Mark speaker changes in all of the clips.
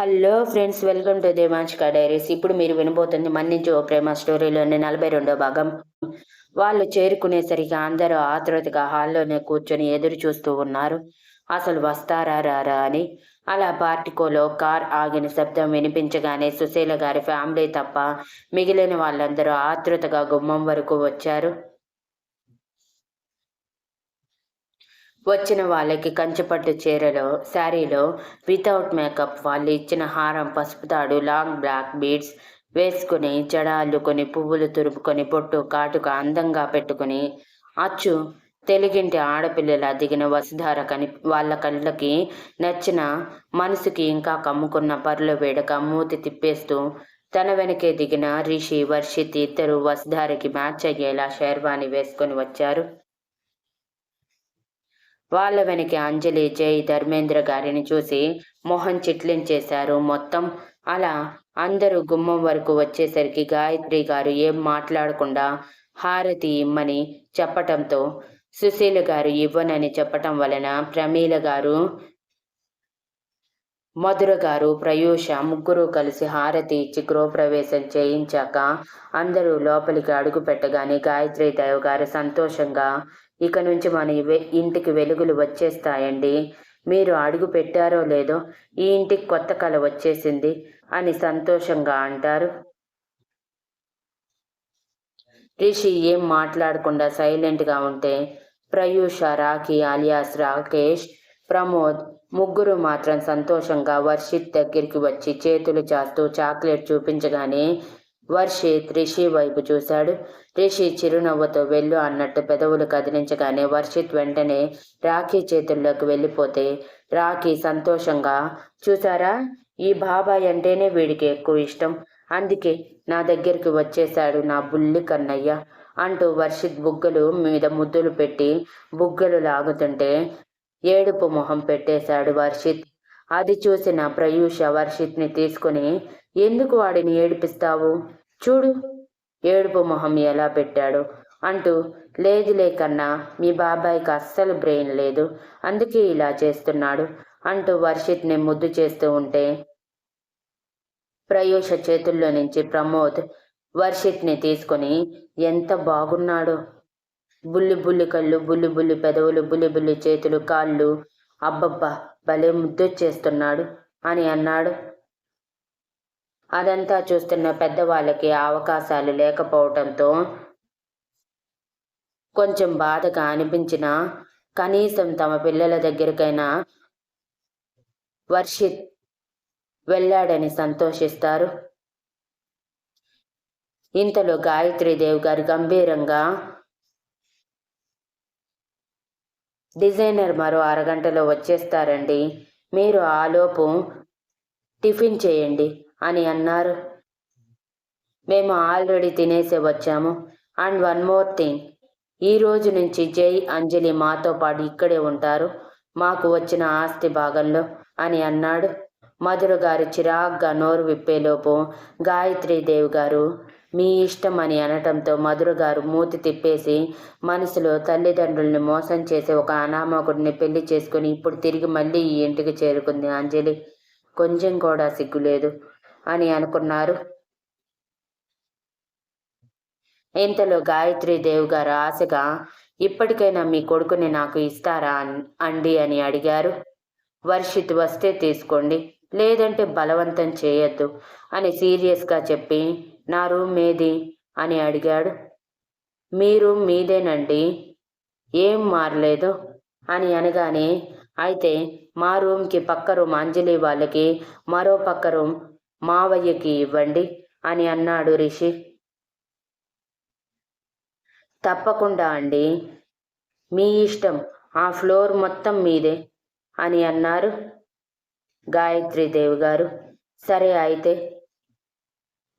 Speaker 1: Hello friends welcome to Devanshika diaries. ఇప్పుడు మీరు వినబోతుంది మన్నించి ఓ ప్రేమ స్టోరీలోని నలభై రెండో భాగం. వాళ్ళు చేరుకునేసరికి అందరూ ఆతృతగా హాల్లోనే కూర్చొని ఎదురు చూస్తూ ఉన్నారు. అసలు వస్తారా రారా అని. అలా పార్టికోలో కార్ ఆగిన శబ్దం వినిపించగానే సుశీల గారి ఫ్యామిలీ తప్ప మిగిలిన వాళ్ళందరూ ఆతృతగా గుమ్మం వరకు వచ్చారు. వచ్చిన వాళ్ళకి కంచిపట్టు చీరలో శారీలో వితౌట్ మేకప్ వాళ్ళు ఇచ్చిన హారం పసుపు తాడు లాంగ్ బ్లాక్ బీడ్స్ వేసుకుని జడ అల్లుకొని పువ్వులు తురుపుకొని పొట్టు కాటుక అందంగా పెట్టుకుని అచ్చు తెలుగింటి ఆడపిల్లల దిగిన వసుధార కని వాళ్ళ కళ్ళకి నచ్చిన మనసుకి ఇంకా కమ్ముకున్న పరుల వేడక మూతి తిప్పేస్తూ తన వెనకే దిగిన రిషి వర్షిత్ ఇద్దరు వసుధారికి మ్యాచ్ అయ్యేలా షేర్వాణి వేసుకొని వచ్చారు. వాళ్ళ వెనక అంజలి జై ధర్మేంద్ర గారిని చూసి మొహం చిట్లించేశారు. మొత్తం అలా అందరూ గుమ్మం వరకు వచ్చేసరికి గాయత్రి గారు ఏం మాట్లాడకుండా హారతి ఇమ్మని చెప్పటంతో సుశీల గారు ఇవ్వనని చెప్పటం వలన ప్రమీల గారు మధుర గారు ప్రయూష ముగ్గురు కలిసి హారతి ఇచ్చి గృహప్రవేశం చేయించాక అందరూ లోపలికి అడుగు పెట్టగానే గాయత్రి దేవ్ గారు సంతోషంగా ఇక నుంచి మన ఇంటికి వెలుగులు వచ్చేస్తాయండి. మీరు అడుగు పెట్టారో లేదో ఈ ఇంటికి కొత్త కళ వచ్చేసింది అని సంతోషంగా అంటారు. రిషి ఏం మాట్లాడకుండా సైలెంట్గా ఉంటే ప్రయూష రాఖీ అలియాస్ రాకేష్ ప్రమోద్ ముగ్గురు మాత్రం సంతోషంగా వర్షిత్ దగ్గరికి వచ్చి చేతులు చాస్తూ చాక్లెట్ చూపించగానే వర్షిత్ రిషి వైపు చూశాడు. రిషి చిరునవ్వుతో వెళ్ళు అన్నట్టు పెదవులు కదిలించగానే వర్షిత్ వెంటనే రాఖీ చేతుల్లోకి వెళ్ళిపోతే రాఖీ సంతోషంగా చూసారా ఈ బాబాయ్ అంటేనే వీడికి ఎక్కువ ఇష్టం. అందుకే నా దగ్గరికి వచ్చేశాడు నా బుల్లి కన్నయ్య అంటూ వర్షిత్ బుగ్గలు మీద ముద్దులు పెట్టి బుగ్గలు లాగుతుంటే ఏడుపు మొహం పెట్టేశాడు వర్షిత్. అది చూసిన ప్రయూష వర్షిత్ని తీసుకుని ఎందుకు వాడిని ఏడిపిస్తావు? చూడు ఏడుపు మొహం ఎలా పెట్టాడు. అంటూ లేదు లేకన్నా మీ బాబాయ్కి అస్సలు బ్రెయిన్ లేదు అందుకే ఇలా చేస్తున్నాడు అంటూ వర్షిత్ని ముద్దు చేస్తూ ఉంటే ప్రయూష చేతుల్లో నుంచి ప్రమోద్ వర్షిత్ని తీసుకొని ఎంత బాగున్నాడో. బుల్లి బుల్లి కళ్ళు బుల్లి బుల్లి పెదవులు బుల్లి బుల్లి చేతులు కాళ్ళు అబ్బబ్బా భలే ముద్దొచ్చేస్తున్నాడు అని అన్నాడు. అదంతా చూస్తున్న పెద్దవాళ్ళకి అవకాశాలు లేకపోవటంతో కొంచెం బాధగా అనిపించిన కనీసం తమ పిల్లల దగ్గరికైనా వర్షిత్ వెళ్ళాడని సంతోషిస్తారు. ఇంతలో గాయత్రీదేవి గారు గంభీరంగా డిజైనర్ మరో అరగంటలో వచ్చేస్తారండి. మీరు ఆలోపు టిఫిన్ చేయండి. అని అన్నారు. మేము ఆల్రెడీ తినేసే వచ్చాము. And one more thing. ఈ రోజు నుంచి జై అంజలి మాతో పాటు ఇక్కడే ఉంటారు. మాకు వచ్చిన ఆస్తి భాగంలో అని అన్నాడు. మధుర గారు చిరాగ్గా నోరు విప్పేలోపు గాయత్రీదేవి గారు మీ ఇష్టం అని అనటంతో మధుర గారు మూతి తిప్పేసి మనసులో తల్లిదండ్రుల్ని మోసం చేసే ఒక అనామకుడిని పెళ్ళి చేసుకుని ఇప్పుడు తిరిగి మళ్ళీ ఈ ఇంటికి చేరుకుంది అంజలి. కొంచెం కూడా సిగ్గులేదు. అని అనుకున్నారు. ఇంతలో గాయత్రి దేవ్ గారు ఆశగా ఇప్పటికైనా మీ కొడుకుని నాకు ఇస్తారా అండి అని అడిగారు. వర్షిత్ వస్తే తీసుకోండి లేదంటే బలవంతం చేయొద్దు అని సీరియస్గా చెప్పి నా రూమ్ ఏది అని అడిగాడు. మీ రూమ్ మీదేనండి ఏం మారలేదు అని అనగానే అయితే మా రూమ్కి పక్క రూమ్ అంజలి వాళ్ళకి మరో పక్క రూమ్ మావయ్యకి ఇవ్వండి అని అన్నాడు రిషి. తప్పకుండా అండి. మీ ఇష్టం ఆ ఫ్లోర్ మొత్తం మీదే అని అన్నారు గాయత్రీదేవి గారు. సరే అయితే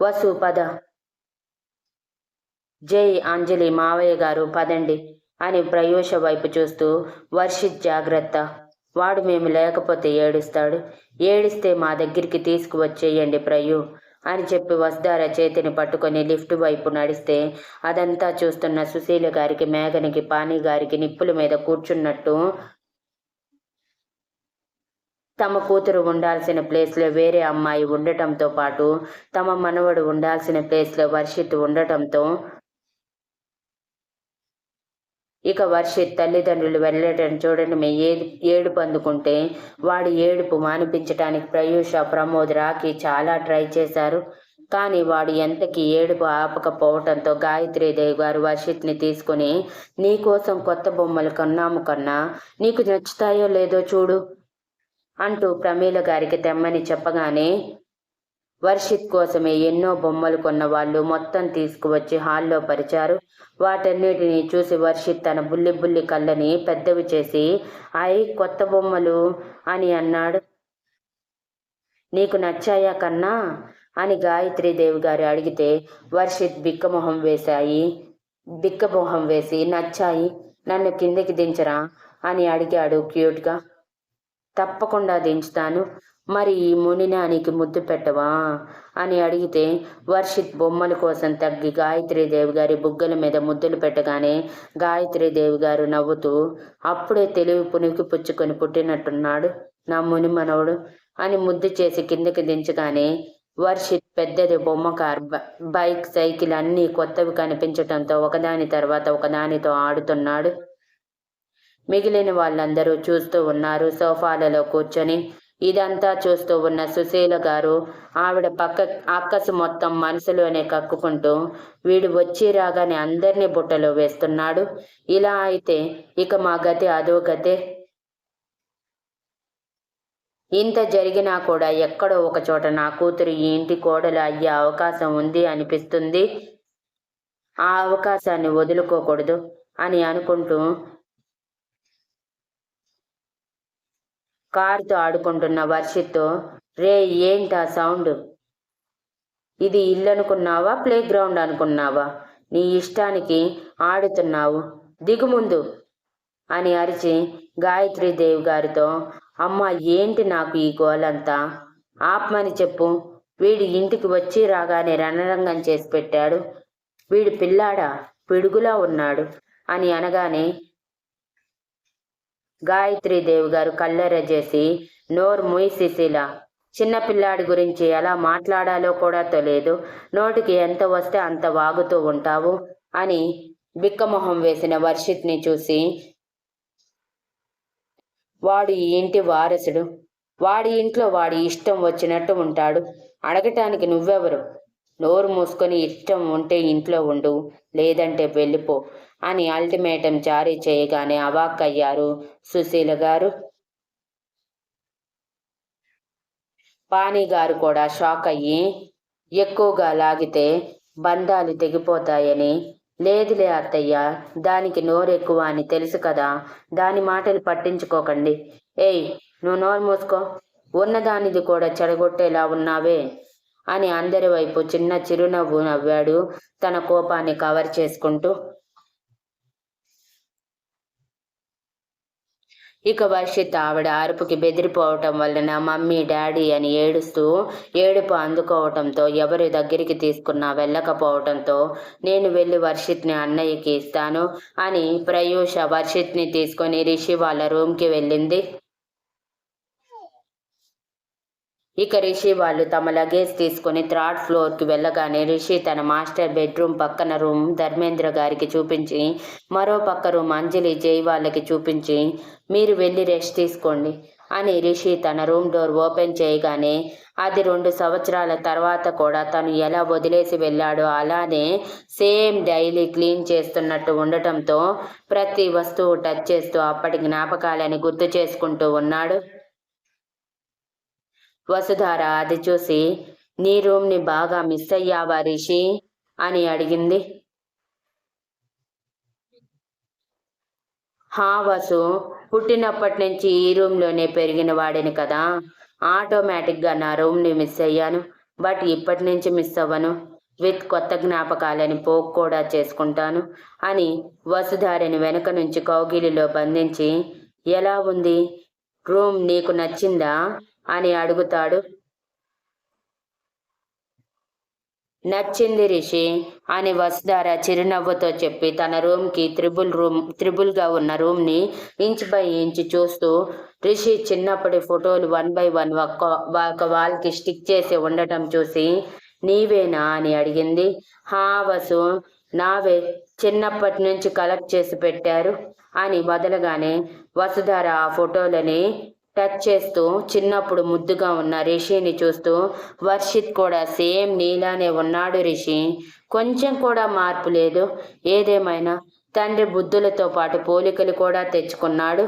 Speaker 1: వసు పద. జై అంజలి మావయ్య గారు పదండి అని ప్రయోష వైపు చూస్తూ వర్షిత్ జాగ్రత్త వాడు మేము లేకపోతే ఏడుస్తాడు. ఏడిస్తే మా దగ్గరికి తీసుకువచ్చేయండి ప్రయు అని చెప్పి వస్దార చేతిని పట్టుకొని లిఫ్ట్ వైపు నడిస్తే అదంతా చూస్తున్న సుశీల గారికి మేఘనికి పానీ గారికి నిప్పుల మీద కూర్చున్నట్టు తమ కూతురు ఉండాల్సిన ప్లేస్లో వేరే అమ్మాయి ఉండటంతో పాటు తమ మనవడు ఉండాల్సిన ప్లేస్లో వర్షిత్ ఉండటంతో ఇక వర్షిత్ తల్లిదండ్రులు వెళ్ళటం చూడండి మేము ఏది ఏడుపు అందుకుంటే వాడి ఏడుపు మానిపించడానికి ప్రయూష ప్రమోద్ రాకి చాలా ట్రై చేశారు. కానీ వాడు ఎంతకి ఏడుపు ఆపకపోవటంతో గాయత్రీదేవి గారు వర్షిత్ని తీసుకుని నీకోసం కొత్త బొమ్మలు కొన్నాము కన్నా నీకు నచ్చుతాయో లేదో చూడు అంటూ ప్రమీల గారికి తెమ్మని చెప్పగానే వర్షిత్ కోసమే ఎన్నో బొమ్మలు కొన్న వాళ్ళు మొత్తం తీసుకువచ్చి హాల్లో పరిచారు. వాటన్నిటిని చూసి వర్షిత్ తన బుల్లి బుల్లి కళ్ళని పెద్దవి చేసి అయి కొత్త బొమ్మలు అని అన్నాడు. నీకు నచ్చాయా కన్నా? అని గాయత్రీదేవి గారు అడిగితే వర్షిత్ బిక్కమొహం వేశాయి బిక్కమొహం వేసి నచ్చాయి నన్ను కిందకి దించరా? అని అడిగాడు క్యూట్గా. తప్పకుండా దించుతాను. మరి ఈ మునినానికి ముద్దు పెట్టవా? అని అడిగితే వర్షిత్ బొమ్మల కోసం తగ్గి గాయత్రీదేవి గారి బుగ్గల మీద ముద్దులు పెట్టగానే గాయత్రీదేవి గారు నవ్వుతూ అప్పుడే తెలివి పునికి పుచ్చుకొని పుట్టినట్టున్నాడు నా ముని మనవడు అని ముద్దు చేసి కిందకి దించగానే వర్షిత్ పెద్దది బొమ్మ కార్ బైక్ సైకిల్ అన్నీ కొత్తవి కనిపించటంతో ఒకదాని తర్వాత ఒకదానితో ఆడుతున్నాడు. మిగిలిన వాళ్ళందరూ చూస్తూ ఉన్నారు సోఫాలలో కూర్చొని ఇదంతా చూస్తూ ఉన్న సుశీల గారు ఆవిడ పక్క అక్కసు మొత్తం మనసులోనే కక్కుకుంటూ వీడు వచ్చి రాగానే అందరినీ బుట్టలో వేస్తున్నాడు. ఇలా అయితే ఇక మా గతి అదో గతే. ఇంత జరిగినా కూడా ఎక్కడో ఒక చోట నా కూతురు ఈ ఇంటి కోడలు అయ్యే అవకాశం ఉంది అనిపిస్తుంది. ఆ అవకాశాన్ని వదులుకోకూడదు అని అనుకుంటూ కారుతో ఆడుకుంటున్న వర్షిత్తో రే ఏంటా సౌండ్? ఇది ఇల్లు అనుకున్నావా ప్లే గ్రౌండ్ అనుకున్నావా? నీ ఇష్టానికి ఆడుతున్నావు. దిగుముందు అని అరిచి గాయత్రీదేవి గారితో అమ్మ ఏంటి నాకు ఈ గోలంతా? ఆప్మని చెప్పు. వీడి ఇంటికి వచ్చి రాగానే రణరంగం చేసి పెట్టాడు. వీడు పిల్లాడా? పిడుగులా ఉన్నాడు అని అనగానే గాయత్రీదేవి గారు కల్లెర చేసి నోరు ముయి చిన్నపిల్లాడి గురించి ఎలా మాట్లాడాలో కూడా తెలియదు. నోటికి ఎంత వస్తే అంత వాగుతూ ఉంటావు అని బిక్కమొహం వేసిన వర్షిత్ని చూసి వాడు ఈ ఇంటి వారసుడు. వాడి ఇంట్లో వాడి ఇష్టం వచ్చినట్టు ఉంటాడు. అడగటానికి నువ్వెవరు? నోరు మూసుకొని ఇష్టం ఉంటే ఇంట్లో ఉండు లేదంటే వెళ్ళిపో. అని అల్టిమేటం జారీ చేయగానే అవాక్కయ్యారు సుశీల గారు. పానీ గారు కూడా షాక్ అయ్యి ఎక్కువగా లాగితే బంధాలు తెగిపోతాయని లేదులే అత్తయ్య దానికి నోరు ఎక్కువ అని తెలుసు కదా దాని మాటలు పట్టించుకోకండి. ఏయ్ నువ్వు నోరు మూసుకో ఉన్నదానిది కూడా చెడగొట్టేలా ఉన్నావే అని అందరి వైపు చిన్న చిరునవ్వు నవ్వాడు తన కోపాన్ని కవర్ చేసుకుంటూ. ఇక వర్షిత్ ఆవిడ అరుపుకి బెదిరిపోవటం వలన మమ్మీ డాడీ అని ఏడుస్తూ ఏడుపు అందుకోవటంతో ఎవరి దగ్గరికి తీసుకున్నా వెళ్ళకపోవటంతో నేను వెళ్ళి వర్షిత్ని అన్నయ్యకి ఇస్తాను అని ప్రయూష వర్షిత్ని తీసుకొని రిషి వాళ్ళ రూమ్కి వెళ్ళింది. ఇక రిషి వాళ్ళు తమ లగేజ్ తీసుకుని థర్డ్ ఫ్లోర్కి వెళ్ళగానే రిషి తన మాస్టర్ బెడ్రూమ్ పక్కన రూమ్ ధర్మేంద్ర గారికి చూపించి మరో పక్క రూమ్ అంజలి జై వాళ్ళకి చూపించి మీరు వెళ్ళి రెస్ట్ తీసుకోండి అని రిషి తన రూమ్ డోర్ ఓపెన్ చేయగానే అది రెండు సంవత్సరాల తర్వాత కూడా తను ఎలా వదిలేసి వెళ్ళాడో అలానే సేమ్ డైలీ క్లీన్ చేస్తున్నట్టు ఉండటంతో ప్రతి వస్తువు టచ్ చేస్తూ అప్పటి జ్ఞాపకాలని గుర్తు చేసుకుంటూ ఉన్నాడు. వసుధార అది చూసి నీ రూమ్ని బాగా మిస్ అయ్యావా రిషి? అని అడిగింది. హా వసు పుట్టినప్పటి నుంచి ఈ రూమ్లోనే పెరిగిన వాడిని కదా. ఆటోమేటిక్గా నా రూమ్ని మిస్ అయ్యాను. బట్ ఇప్పటి నుంచి మిస్ అవ్వను. విత్ కొత్త జ్ఞాపకాలని పోక్ కూడా చేసుకుంటాను అని వసుధారిని వెనుక నుంచి కౌగిలిలో బంధించి ఎలా ఉంది? రూమ్ నీకు నచ్చిందా? అని అడుగుతాడు. నచ్చింది రిషి అని వసుధార చిరునవ్వుతో చెప్పి తన రూమ్కి త్రిబుల్ రూమ్ త్రిబుల్గా ఉన్న రూమ్ని ఇంచ్ బై ఇంచ్ చూస్తూ రిషి చిన్నప్పటి ఫోటోలు వన్ బై వన్ ఒక్క ఒక వాల్కి స్టిక్ చేసి ఉండటం చూసి నీవేనా అని అడిగింది. హా వసు నావే చిన్నప్పటి నుంచి కలెక్ట్ చేసి పెట్టారు అని మొదలుగానే వసుధార ఆ ఫోటోలని టచ్ చేస్తూ చిన్నప్పుడు ముద్దుగా ఉన్న రిషిని చూస్తూ వర్షిత్ కూడా సేమ్ నీలానే ఉన్నాడు రిషి. కొంచెం కూడా మార్పు లేదు. ఏదేమైనా తండ్రి బుద్ధులతో పాటు పోలికలు కూడా తెచ్చుకున్నాడు.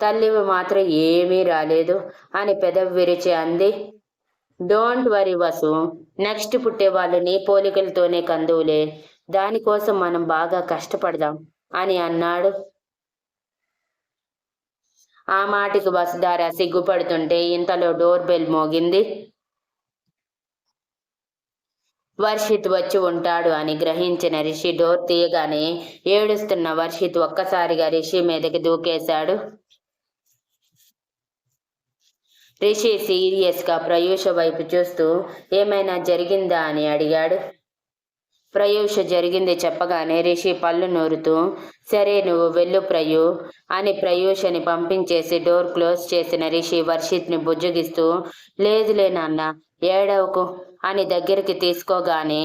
Speaker 1: తల్లివి మాత్రం ఏమీ రాలేదు అని పెదవి విరిచి అంది. డోంట్ వరీ వసు నెక్స్ట్ పుట్టే వాళ్ళు నీ పోలికలతోనే కందువులే. దానికోసం మనం బాగా కష్టపడదాం అని అన్నాడు. ఆ మాటికి వసుధార సిగ్గుపడుతుంటే ఇంతలో డోర్ బెల్ మోగింది. వర్షిత్ వచ్చి ఉంటాడు అని గ్రహించిన రిషి డోర్ తీయగానే ఏడుస్తున్న వర్షిత్ ఒక్కసారిగా రిషి మీదకి దూకేశాడు. రిషి సీరియస్గా ప్రయూష వైపు చూస్తూ ఏమైనా జరిగిందా అని అడిగాడు. ప్రయూష జరిగింది చెప్పగానే రిషి పళ్ళు నూరుతూ సరే నువ్వు వెళ్ళు ప్రయు అని ప్రయూషని పంపించేసి డోర్ క్లోజ్ చేసిన రిషి వర్షిత్ని బుజ్జగిస్తూ లేదులే నాన్న ఏడవకు అని దగ్గరికి తీసుకోగానే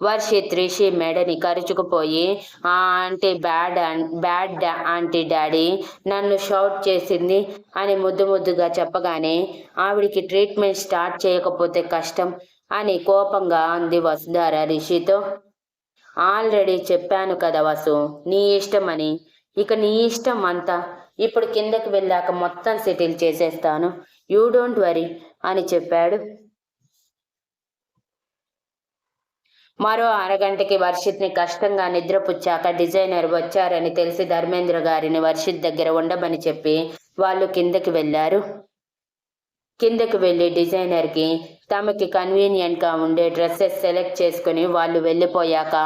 Speaker 1: వర్షిత్ రిషి మెడని కరుచుకుపోయి ఆ aunty bad bad aunty daddy నన్ను షౌట్ చేసింది అని ముద్దు ముద్దుగా చెప్పగానే ఆవిడికి ట్రీట్మెంట్ స్టార్ట్ చేయకపోతే కష్టం అని కోపంగా అంది వసుధార రిషితో. ఆల్రెడీ చెప్పాను కదా వసు నీ ఇష్టమని. ఇక నీ ఇష్టం అంతా ఇప్పుడు కిందకి వెళ్ళాక మొత్తం సెటిల్ చేసేస్తాను. యూ డోంట్ వరీ అని చెప్పాడు. మరో అరగంటకి వర్షిత్ని కష్టంగా నిద్రపుచ్చాక డిజైనర్ వచ్చారని తెలిసి ధర్మేంద్ర గారిని వర్షిత్ దగ్గర ఉండమని చెప్పి వాళ్ళు కిందకి వెళ్ళారు. కిందకి వెళ్ళి డిజైనర్కి తమకి కన్వీనియంట్గా ఉండే డ్రెస్సెస్ సెలెక్ట్ చేసుకుని వాళ్ళు వెళ్ళిపోయాక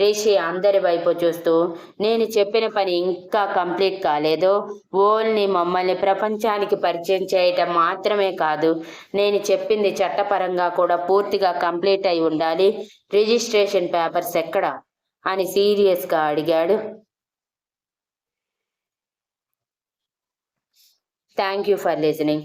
Speaker 1: రిషి అందరి వైపు చూస్తూ నేను చెప్పిన పని ఇంకా కంప్లీట్ కాలేదు. ఓల్ని మమ్మల్ని ప్రపంచానికి పరిచయం చేయటం మాత్రమే కాదు నేను చెప్పింది చట్టపరంగా కూడా పూర్తిగా కంప్లీట్ అయి ఉండాలి. రిజిస్ట్రేషన్ పేపర్స్ ఎక్కడ? అని సీరియస్గా అడిగాడు. Thank you for listening.